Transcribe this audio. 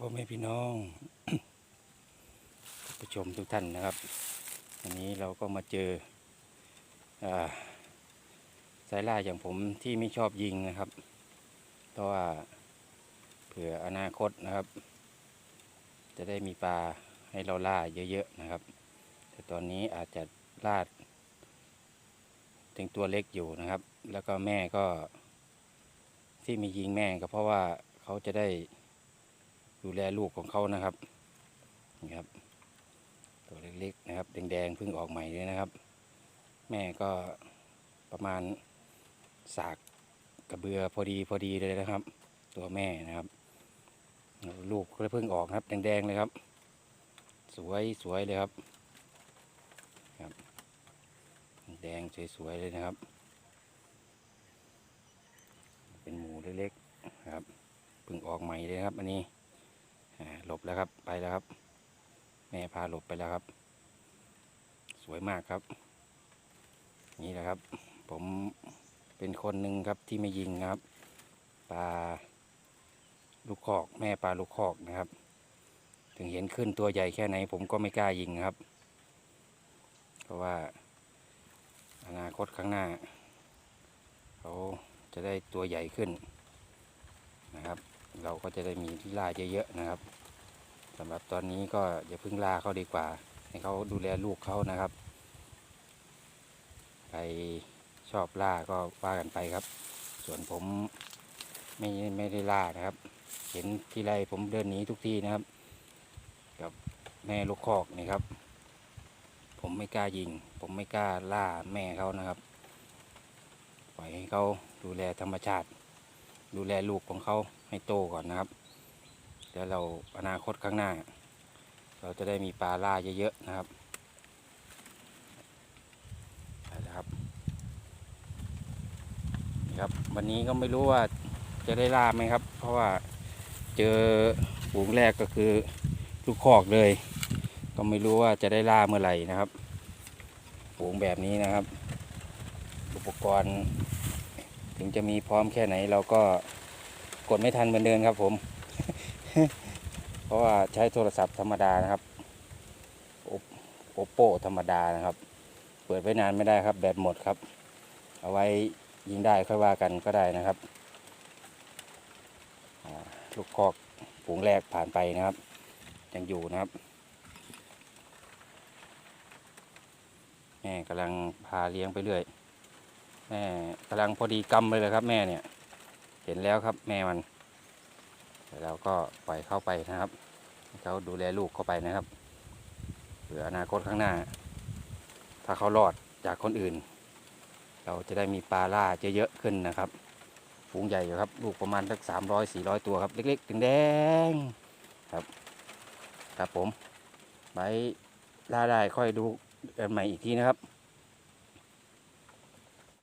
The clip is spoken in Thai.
พ่อแม่พี่น้องผู้ชมทุกท่านนะครับ วันนี้เราก็มาเจออาสายล่าอย่างผมที่ไม่ชอบยิงนะครับเพราะว่าเผื่ออนาคตนะครับ จะได้มีปลาให้เราล่าเยอะๆนะครับ แต่ตอนนี้อาจจะล่าถึงตัวเล็กอยู่นะครับ แล้วก็แม่ก็ที่มียิงแม่ก็เพราะว่าเขาจะได้ ดูแลลูกของเขานะครับนี่ครับ ตัวเล็กๆนะครับ แดงๆเพิ่งออกใหม่เลยนะครับ แม่ก็ประมาณสากกระเบือพอดีพอดีเลยนะครับ ตัวแม่นะครับ ลูกก็เพิ่งออกครับ แดงๆเลยครับ สวยสวยเลยครับครับ แดงสวยๆเลยนะครับ เป็นหมูเล็กๆครับเพิ่งออกใหม่เลยครับ อันนี้ หลบแล้วครับไปแล้วครับ แม่พาหลบไปแล้วครับ สวยมากครับ นี่แหละครับ ผมเป็นคนหนึ่งครับที่ไม่ยิงนะครับปลาลูกคอก แม่ปลาลูกคอกนะครับ ถึงเห็นขึ้นตัวใหญ่แค่ไหน ผมก็ไม่กล้ายิงครับ เพราะว่า อนาคตข้างหน้า เขาจะได้ตัวใหญ่ขึ้นนะครับ เราก็จะได้มีที่ล่าเยอะๆนะครับ สำหรับตอนนี้ก็อย่าเพิ่งล่าเขาดีกว่า ให้เขาดูแลลูกเขานะครับ ใครชอบล่าก็ว่ากันไปครับ ส่วนผมไม่ไม่ได้ล่านะครับ เห็นที่ไรผมเดินหนีทุกที่นะครับ กับแม่ลูกคอกนี่ครับ ผมไม่กล้ายิง ผมไม่กล้าล่าแม่เขานะครับปล่อยให้เขาดูแลธรรมชาติ ดูแลลูกของเขาให้โตก่อนนะครับ เดี๋ยวเราอนาคตข้างหน้า เราจะได้มีปลาล่าเยอะๆนะครับไปแล้วครับนี่ครับ วันนี้ก็ไม่รู้ว่าจะได้ล่าไหมครับ เพราะว่าเจอฝูงแรกก็คือลูกคอกเลย ก็ไม่รู้ว่าจะได้ล่าเมื่อไหร่นะครับฝูงแบบนี้นะครับ อุปกรณ์ ถึงจะมีพร้อมแค่ไหนเราก็กดไม่ทันเหมือนเดิมครับผม เพราะว่าใช้โทรศัพท์ธรรมดานะครับโอโปธรรมดานะครับ เปิดไว้นานไม่ได้ครับ แบตหมดครับ เอาไว้ยิงได้ค่อยว่ากันก็ได้นะครับลูกคอกฝูงแรกผ่านไปนะครับ ยังอยู่นะครับแม่กำลังพาเลี้ยงไปเรื่อยแม่กำลังพอดีกำเลยเลยครับ แม่เนี่ย เห็นแล้วครับแม่มัน เดี๋ยวเราก็ปล่อยเข้าไปนะครับให้เขาดูแลลูกเข้าไปนะครับเผื่ออนาคตข้างหน้า ถ้าเขารอดจากคนอื่น เราจะได้มีปลาล่าเยอะๆขึ้นนะครับฝูงใหญ่อยู่ครับ ลูกประมาณสักสามร้อยสี่ร้อยตัวครับ เล็กๆแดงๆครับ ครับผมไว้ล่าได้ค่อยดูกันใหม่อีกทีนะครับ